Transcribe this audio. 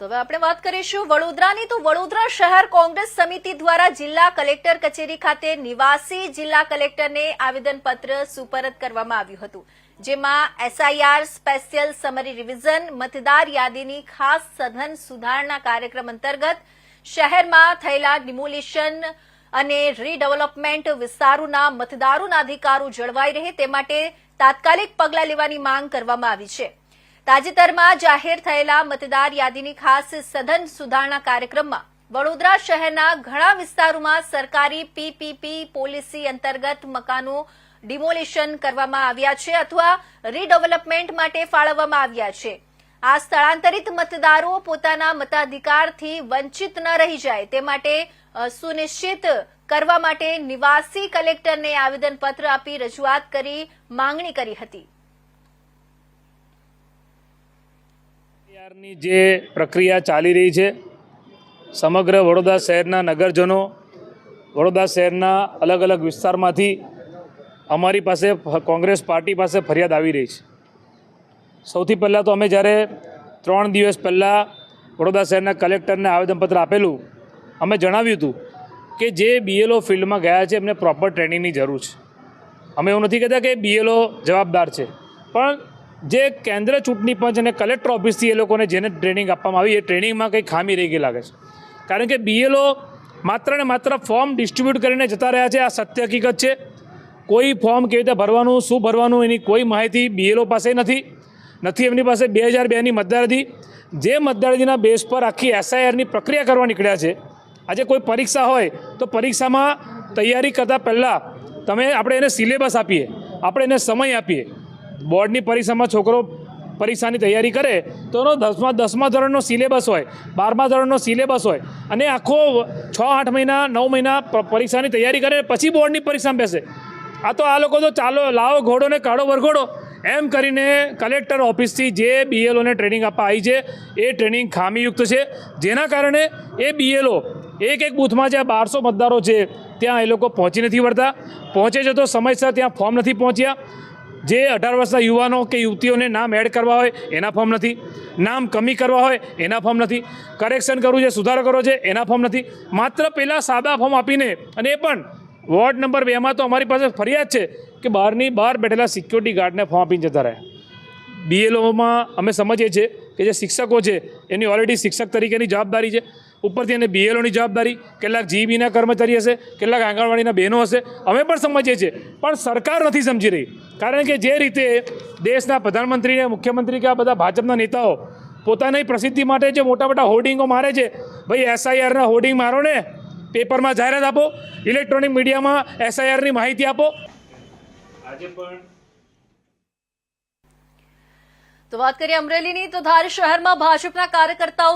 તો હવે આપણે વાત કરીશું વડોદરાની. તો વડોદરા શહેર કોંગ્રેસ સમિતિ દ્વારા જિલ્લા કલેક્ટર કચેરી ખાતે નિવાસી જિલ્લા કલેક્ટરને આવેદનપત્ર સુપરત કરવામાં આવ્યું હતું, જેમાં એસઆઈઆર સ્પેશિયલ સમરી રિવિઝન મતદાર યાદીની ખાસ સઘન સુધારણા કાર્યક્રમ અંતર્ગત શહેરમાં થયેલા ડિમોલિશન અને રીડેવલપમેન્ટ વિસ્તારોના મતદારોના અધિકારો જળવાઈ રહે તે માટે તાત્કાલિક પગલાં લેવાની માંગ કરવામાં આવી છે. તાજેતરમાં જાહેર થયેલા મતદાર યાદીની ખાસ સઘન સુધારણા કાર્યક્રમમાં વડોદરા શહેરના ઘણા વિસ્તારોમાં સરકારી પીપીપી પોલિસી અંતર્ગત મકાનો ડિમોલિશન કરવામાં આવ્યા છે અથવા રીડેવલપમેન્ટ માટે ફાળવવામાં આવ્યા છે. આ સ્થળાંતરિત મતદારો પોતાના મતાધિકારથી વંચિત ન રહી જાય તે માટે સુનિશ્ચિત કરવા માટે નિવાસી કલેક્ટરને આવેદનપત્ર આપી રજૂઆત કરી માંગણી કરી હતી. ની જે પ્રક્રિયા ચાલી રહી છે, સમગ્ર વડોદરા શહેરના નગરજનો, વડોદરા શહેરના અલગ અલગ વિસ્તારમાંથી અમારી પાસે કોંગ્રેસ પાર્ટી પાસે ફરિયાદ આવી રહી છે. સૌથી પહેલાં તો અમે જ્યારે ત્રણ દિવસ પહેલાં વડોદરા શહેરના કલેક્ટરને આવેદનપત્ર આપેલું, અમે જણાવ્યું હતું કે જે બીએલઓ ફિલ્ડમાં ગયા છે, એમને પ્રોપર ટ્રેનિંગની જરૂર છે. અમે એવું નથી કહેતા કે બીએલઓ જવાબદાર છે, પણ જે કેન્દ્ર ચૂંટણી પંચ અને કલેક્ટર ઓફિસથી એ લોકોને જેને ટ્રેનિંગ આપવામાં આવી, એ ટ્રેનિંગમાં કંઈ ખામી રહી ગઈ લાગે છે. કારણ કે બીએલઓ માત્ર ને માત્ર ફોર્મ ડિસ્ટ્રીબ્યુટ કરીને જતા રહ્યા છે, આ સત્ય હકીકત છે. કોઈ ફોર્મ કેવી રીતે ભરવાનું, શું ભરવાનું, એની કોઈ માહિતી બીએલઓ પાસે નથી. નથી એમની પાસે બે હજાર બેની મતદારથી જે મતદારથીના બેઝ પર આખી એસઆઈઆરની પ્રક્રિયા કરવા નીકળ્યા છે, આજે કોઈ પરીક્ષા હોય તો પરીક્ષામાં તૈયારી કરતાં પહેલાં તમે, આપણે એને સિલેબસ આપીએ, આપણે એને સમય આપીએ. બોર્ડની પરીક્ષામાં છોકરો પરીક્ષાની તૈયારી કરે તો એનો દસમા દસમા ધોરણનો સિલેબસ હોય, બારમા ધોરણનો સિલેબસ હોય અને આખો છ, આઠ મહિના, નવ મહિના પરીક્ષાની તૈયારી કરે પછી બોર્ડની પરીક્ષામાં બેસે. આ તો આ લોકો તો ચાલો, લાવો ઘોડો ને કાળો વરઘોડો. એમ કરીને કલેક્ટર ઓફિસથી જે બીએલઓને ટ્રેનિંગ આપવા આવી છે, એ ટ્રેનિંગ ખામીયુક્ત છે. જેના કારણે એ બીએલઓ એક એક બૂથમાં જ્યાં બારસો મતદારો છે, ત્યાં એ લોકો પહોંચી નથી વળતા. પહોંચે છે તો સમયસર ત્યાં ફોર્મ નથી પહોંચ્યા. જે અઢાર વર્ષના યુવાનો કે યુવતીઓને નામ એડ કરવા હોય, એના ફોર્મ નથી. નામ કમી કરવા હોય, એના ફોર્મ નથી. કરેક્શન કરવું છે, સુધારો કરવો છે, એના ફોર્મ નથી. માત્ર પહેલાં સાદા ફોર્મ આપીને અને એ પણ વોર્ડ નંબર બેમાં તો અમારી પાસે ફરિયાદ છે કે બહારની બહાર બેઠેલા સિક્યોરિટી ગાર્ડને ફોર્મ આપીને જતા રહ્યા. બીએલઓમાં અમે સમજીએ છીએ કે જે શિક્ષકો છે, એની ઓલરેડી શિક્ષક તરીકેની જવાબદારી છે. ઉપરથી એને બીએલઓની જવાબદારી કેટલાક જીબીના કર્મચારી હશે કેટલાક આંગણવાડીના બહેનો હશે અમે પણ સમજીએ છીએ. પણ સરકાર નથી સમજી રહી. કારણ કે જે રીતે દેશના પ્રધાનમંત્રી અને મુખ્યમંત્રી કે આ બધા ભાજપના નેતાઓ પોતાની પ્રસિદ્ધિ માટે જે મોટા મોટા હોર્ડિંગો મારે છે ભાઈ એસઆઈઆરના હોર્ડિંગ મારો ને પેપરમાં જાહેરાત આપો ઇલેક્ટ્રોનિક મીડિયામાં એસઆઈઆરની માહિતી આપો. આજે પણ તો વાત કરીએ અમરેલીની તો ધારી શહેરમાં ભાજપના કાર્યકર્તાઓ